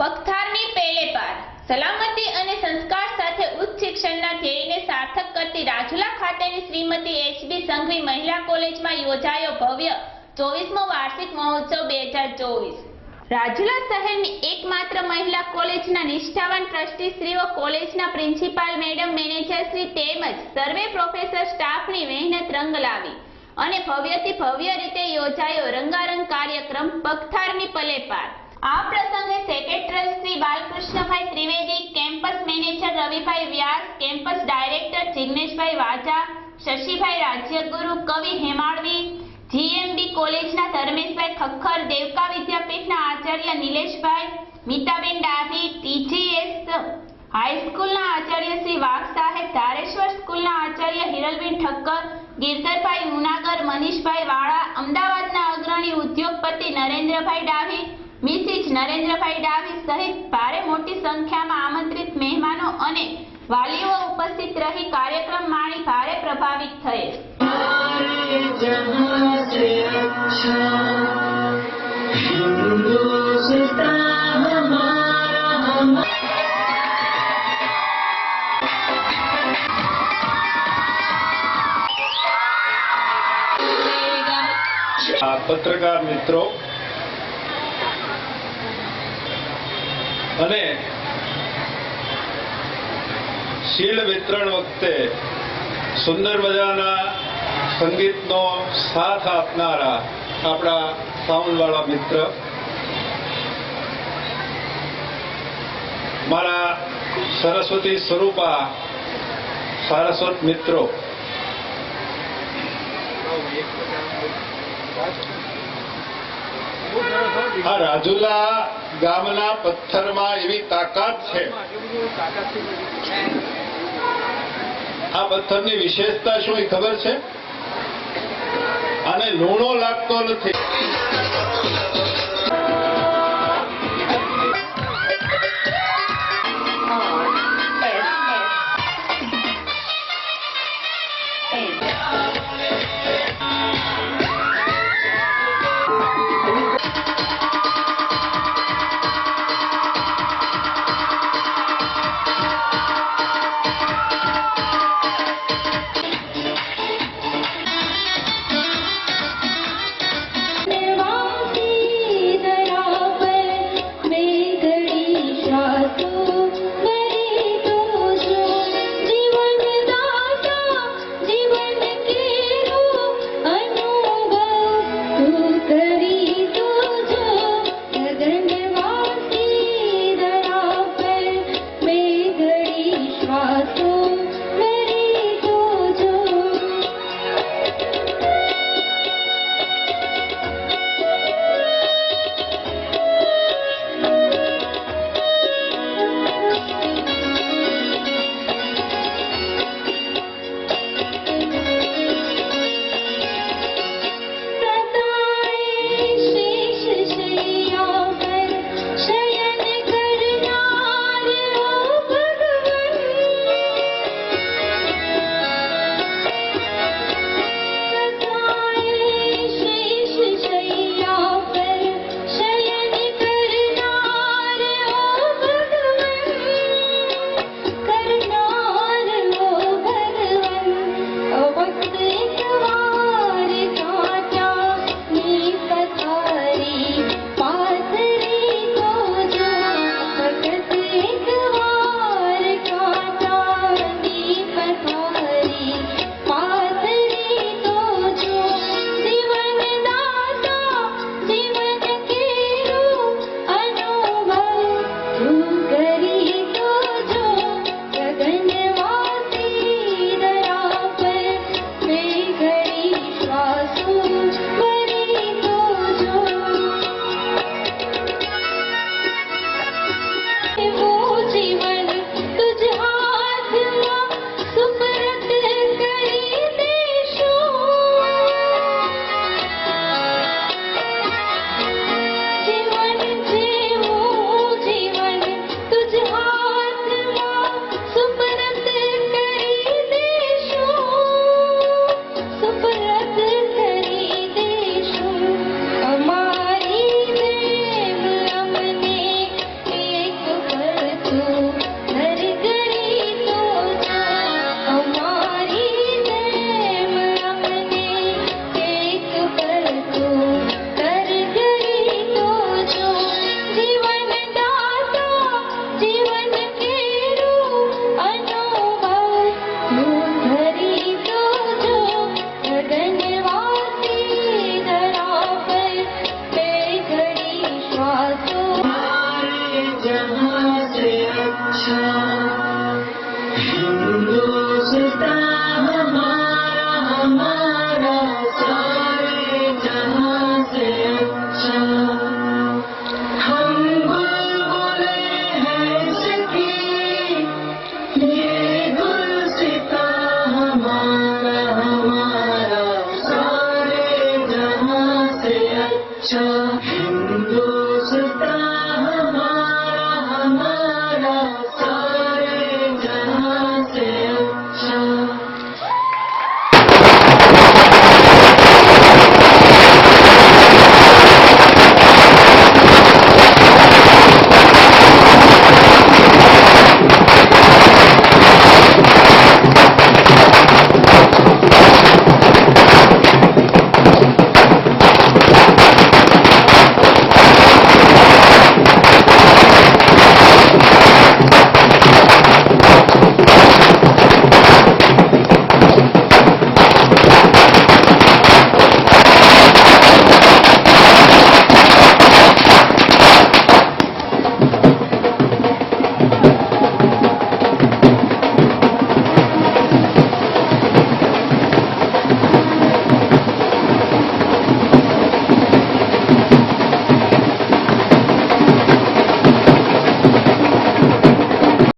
પગથારની પેલે પાર. સલામતી અને સંસ્કાર સાથે ઉચ્ચ શિક્ષણના ધ્યેયને સાર્થક કરતી રાજુલા ખાતેની શ્રીમતી એચબી સંઘવી મહિલા કોલેજમાં યોજાયો ભવ્ય ચોવીસમો વાર્ષિક મહોત્સવ બે હજાર ચોવીસ. રાજુલા શહેરની એકમાત્ર મહિલા કોલેજના નિષ્ઠાવાન ટ્રસ્ટીશ્રીઓ કોલેજના પ્રિન્સિપાલ મેડમ મેનેજરશ્રી તેમજ સર્વે પ્રોફેસર સ્ટાફની મહેનત રંગ લાવી અને ભવ્યથી ભવ્ય રીતે યોજાયો રંગારંગ કાર્યક્રમ પગથારની પલે પાર. આ પ્રસંગે secretary Shri Balkrishnabhai Trivedi, campus manager Ravibhai Vyas, campus director Jigneshbhai Vaja, Shashibhai Rajyaguru, કવિ હેમાળવી જીએમબી કોલેજના ધર્મેશભાઈ ખખર દેવકા વિદ્યાપીઠના આચાર્ય નિલેશભાઈ, મીતાબેન ડાભી, ટીજીએસ હાઈસ્કૂલના આચાર્ય શ્રી વાઘ સાહેબ, ધારેશ્વર સ્કૂલના આચાર્ય હિરલબેન ઠક્કર, ગિરધરભાઈ મુનાગર મનીષભાઈ વાળા, અમદાવાદના અગ્રણી ઉદ્યોગપતિ નરેન્દ્રભાઈ ડાભી મિસિસ નરેન્દ્રભાઈ ડાવી સહિત ભારે મોટી સંખ્યામાં આમંત્રિત મહેમાનો અને વાલીઓ ઉપસ્થિત રહી કાર્યક્રમ માણી ભારે પ્રભાવિત થયેલ. પત્રકાર મિત્રો અને શીલ વિતરણ વખતે સુંદર મજાના સંગીતનો સાથ આપનારા આપણા સાઉન્ડ વાળા મિત્ર મારા સરસ્વતી સ્વરૂપા સારસ્વત મિત્રો આ રાજુલા ગામના પથ્થરમાં એવી તાકાત છે. આ પથ્થરની વિશેષતા શું એ ખબર છે? આને લૂણો લાગતો નથી. and मुझसे अच्छा हमारा हमारा सारे से अच्छा हम हैं ये हमारा हमारा सारे से अच्छा हिंदू